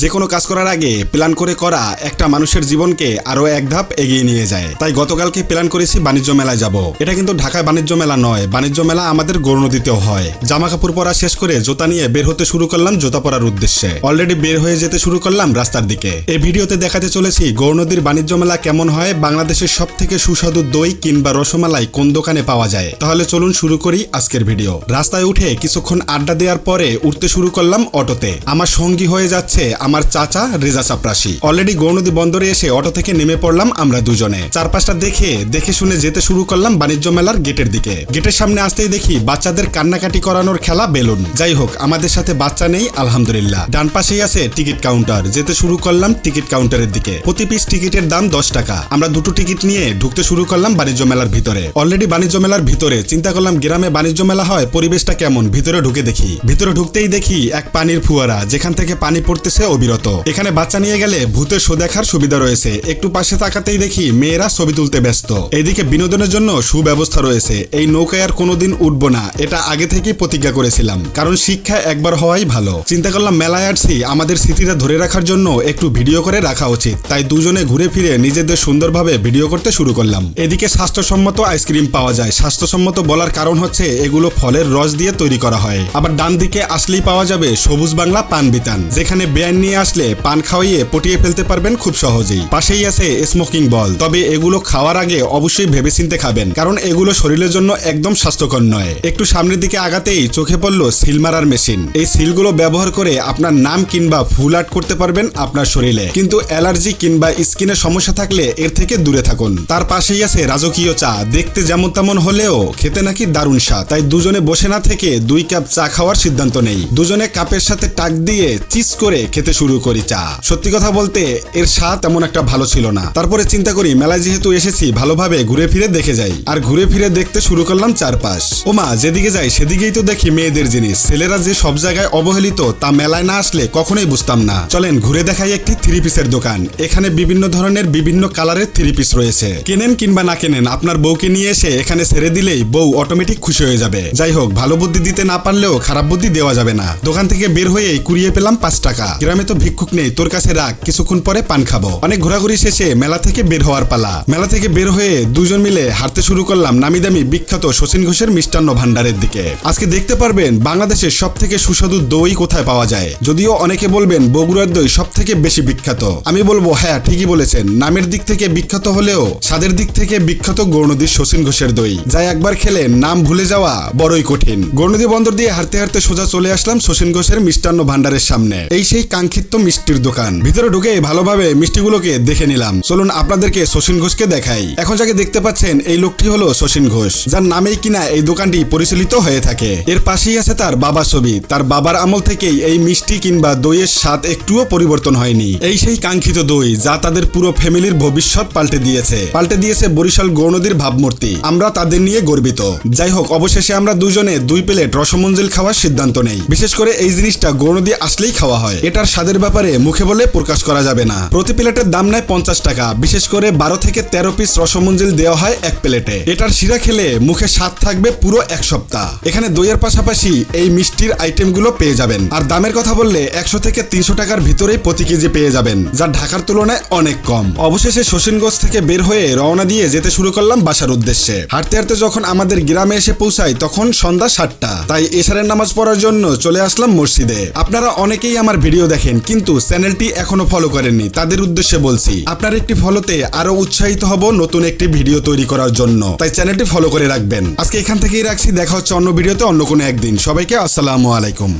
যে কোনো কাজ করার আগে প্ল্যান করে করা একটা মানুষের জীবনকে আরও এক ধাপ এগিয়ে নিয়ে যায়। তাই গতকালকে প্ল্যান করেছি বাণিজ্য মেলায় যাব। এটা কিন্তু ঢাকায় বাণিজ্য মেলা নয়, বাণিজ্য মেলা আমাদের গৌরনদীতেও হয়। জামা কাপড় পরা শেষ করে জুতা নিয়ে বের হতে শুরু করলাম জুতা পরার উদ্দেশ্যে। অলরেডি বের হয়ে যেতে শুরু করলাম রাস্তার দিকে। এই ভিডিওতে দেখাতে চলেছি গৌরনদীর বাণিজ্য মেলা কেমন হয়, বাংলাদেশের সব থেকে সুস্বাদু দই কিংবা রসমালাই কোন দোকানে পাওয়া যায়। তাহলে চলুন শুরু করি আজকের ভিডিও। রাস্তায় উঠে কিছুক্ষণ আড্ডা দেওয়ার পরে উঠতে শুরু করলাম অটোতে। আমার সঙ্গী হয়ে যাচ্ছে আমার চাচা রেজা চাপরাশি অলরেডি গৌনদী বন্দরে এসে অটো থেকে নেমে পড়লাম আমরা দুজনে। চারপাশটা দেখে দেখে শুনে যেতে শুরু করলাম বাণিজ্য মেলার গেটের দিকে। গেটের সামনে আসতেই দেখি বাচ্চাদের কান্নাকাটি করানোর খেলা বেলুন। যাই হোক, আমাদের সাথে বাচ্চা নেই, আলহামদুলিল্লাহ। ডান পাশেই আছে টিকিট কাউন্টার। যেতে শুরু করলাম টিকিট কাউন্টারের দিকে। প্রতি পিস টিকিটের দাম দশ টাকা। আমরা দুটো টিকিট নিয়ে ঢুকতে শুরু করলাম বাণিজ্য মেলার ভিতরে। অলরেডি বাণিজ্য মেলার ভিতরে, চিন্তা করলাম গ্রামে বাণিজ্য মেলা হয়, পরিবেশটা কেমন? ভিতরে ঢুকে দেখি। ভিতরে ঢুকতেই দেখি এক পানির ফুয়ারা, যেখান থেকে পানি পড়তেছে অবিরত। এখানে বাচ্চা নিয়ে গেলে ভূতের শো দেখার সুবিধা রয়েছে। একটু পাশে তাকাতেই দেখি মেয়েরা ছবি তুলতে ব্যস্ত। এইদিকে বিনোদনের জন্য সুব্যবস্থা রয়েছে। এই নৌকায় আর কোনোদিন উঠবো না। এটা আগে থেকেই প্রতিজ্ঞা করেছিলাম। কারণ শিক্ষা একবার হওয়াই ভালো। চিন্তা করলাম মেলায় আসছি আমাদের স্মৃতিটা ধরে রাখার জন্য একটু ভিডিও করে রাখা উচিত। তাই দুজনে ঘুরে ফিরে নিজেদের সুন্দরভাবে ভিডিও করতে শুরু করলাম। এদিকে স্বাস্থ্যসম্মত আইসক্রিম পাওয়া যায়। স্বাস্থ্যসম্মত বলার কারণ হচ্ছে এগুলো ফলের রস দিয়ে তৈরি করা হয়। আবার ডান দিকে আসলেই পাওয়া যাবে সবুজ বাংলা পান বিতান। যেখানে বেআইন নিয়ে আসলে পান খাওয়াইয়ে পটিয়ে ফেলতে পারবেন খুব সহজেই। পাশেই আছে স্মোকিং বল। তবে এগুলো খাওয়ার আগে অবশ্যই ভেবেচিন্তে খাবেন, কারণ এগুলো শরীরের জন্য একদম স্বাস্থ্যকর নয়। একটু সামনের দিকে আগাতেই চোখে পড়ল সিল মারার মেশিন। এই সিলগুলো ব্যবহার করে আপনার নাম কিংবা ফুল আর্ট করতে পারবেন আপনার শরীরে। কিন্তু অ্যালার্জি কিংবা স্কিনের সমস্যা থাকলে এর থেকে দূরে থাকুন। তার পাশেই আছে রাজকীয় চা। দেখতে যেমন তেমন হলেও খেতে নাকি দারুণ স্বাদ। তাই দুজনে বসে না থেকে দুই কাপ চা খাওয়ার সিদ্ধান্ত নেই। দুজনে কাপের সাথে টাক দিয়ে চিজ করে খেতে শুরু করি চা। সত্যি কথা বলতে, এর স্বাদ তেমন একটা ভালো ছিল না। তারপরে চিন্তা করি, মেলায় যেহেতু এসেছি, ভালোভাবে ঘুরে ফিরে দেখে যাই। আর ঘুরে ফিরে দেখতে শুরু করলাম চারপাশ। ওমা যেদিকে যাই, সেদিকেই তো দেখি মেয়েদের জিনিস। ছেলেরা যে সব জায়গায় অবহেলিত, তা মেলায় না আসলে কখনোই বুঝতাম না। চলেন, ঘুরে দেখাই একটি থ্রি পিসের দোকান। এখানে বিভিন্ন ধরনের বিভিন্ন কালারের থ্রি পিস রয়েছে। কেনেন কিংবা না কেনেন, আপনার বউকে নিয়ে এসে এখানে ছেড়ে দিলেই বউ অটোমেটিক খুশি হয়ে যাবে। যাই হোক, ভালো বুদ্ধি দিতে না পারলেও খারাপ বুদ্ধি দেওয়া যাবে না। দোকান থেকে বের হয়ে কুড়িয়ে পেলাম পাঁচ টাকা। গ্রামে তো ভিক্ষুক নেই, তোর কাছে রাখ, কিছুক্ষণ পরে পান খাব। অনেক ঘোরাঘুরি শেষে মেলা থেকে বের হওয়ার পালা। মেলা থেকে বের হয়ে দুজন মিলে হাঁটতে শুরু করলাম নামি দামি বিখ্যাত শচীন ঘোষের মিষ্টান্ন ভান্ডারের দিকে। আজকে দেখতে পারবেন বাংলাদেশের সব থেকে সুস্বাদু দই কোথায় পাওয়া যায়। যদিও অনেকে বলবেন বগুড়ার দই সব থেকে বেশি বিখ্যাত। আমি বলব হ্যাঁ ঠিকই বলেছেন। নামের দিক থেকে বিখ্যাত হলেও স্বাদের দিক থেকে বিখ্যাত গৌরনদীর শচীন ঘোষের দই। যা একবার খেলে, নাম ভুলে যাওয়া বড়ই কঠিন। গৌরনদী বন্দর দিয়ে হাঁটতে হাঁটতে সোজা চলে আসলাম শচীন ঘোষের মিষ্টান্ন ভান্ডারের সামনে। এই সেই কাঙ্ক্ষিত মিষ্টির দোকান। ভিতরে ঢুকে ভালোভাবে মিষ্টিগুলোকে দেখে নিলাম। চলুন আপনাদেরকে শচীন ঘোষকে দেখাই। এখন যাকে দেখতে পাচ্ছেন, এই লোকটি হলো শচীন ঘোষ, যার নামেই কিনা এই দোকানটি পরিচালিত হয়ে থাকে। এর পাশেই আছে তার বাবা ছবি। তার বাবার আমল থেকেই এই মিষ্টি কিংবা দইয়ের স্বাদ একটুও পরিবর্তন হয়নি। এই সেই কাঙ্ক্ষিত দই, যা তাদের পুরো ফ্যামিলির ভবিষ্যৎ পাল্টে দিয়েছে। পাল্টে দিয়েছে বরিশাল গৌনদীর ভাবমূর্তি। আমরা তাদের নিয়ে গর্বিত। যাই হোক, অবশেষে আমরা দুজনে দুই প্লেট রসমঞ্জিল খাওয়ার সিদ্ধান্ত নেই। বিশেষ করে এই জিনিসটা গৌনদী আসলেই খাওয়া হয়। এটার স্বাদের ব্যাপারে মুখে বলে প্রকাশ করা যাবে না। প্রতি প্লেটের দাম নেয় পঞ্চাশ টাকা। বিশেষ করে বারো থেকে তেরো পিস রসমঞ্জিল দেওয়া হয় এক প্লেটে। এটার শিরা খেলে মুখে স্বাদ থাকবে পুরো এক সপ্তাহ। এখানে দইয়ের পাশাপাশি এই মিষ্টির আইটেমগুলো পেয়ে যাবেন। আর দামের কথা বললে একশো থেকে তিনশো টাকার ভিতরেই প্রতি কেজি পেয়ে যাবেন, যা ঢাকার তুলনায় অনেক কম। অবশেষে শশীনগঞ্জ থেকে বের হয়ে রওনা দিয়ে যেতে শুরু করলাম বাসার উদ্দেশ্যে। হাঁটতে হাঁটতে যখন আমাদের গ্রামে এসে পৌঁছাই, তখন সন্ধ্যা সাতটা। তাই এশারের নামাজ পড়ার জন্য চলে আসলাম মসজিদে। আপনারা অনেকেই আমার ভিডিও দেখেন, কিন্তু চ্যানেলটি এখনও ফলো করেননি। তাদের উদ্দেশ্যে বলছি, আপনার একটি ফলোতে আরও উৎসাহিত হব নতুন একটি ভিডিও তৈরি করার জন্য। তাই চ্যানেলটি ফলো করে রাখবেন। আজকে এখান থেকেই রাখছি। দেখা হচ্ছে অন্য ভিডিওতে অন্য কোনো একদিন। সবাইকে আসসালামু আলাইকুম।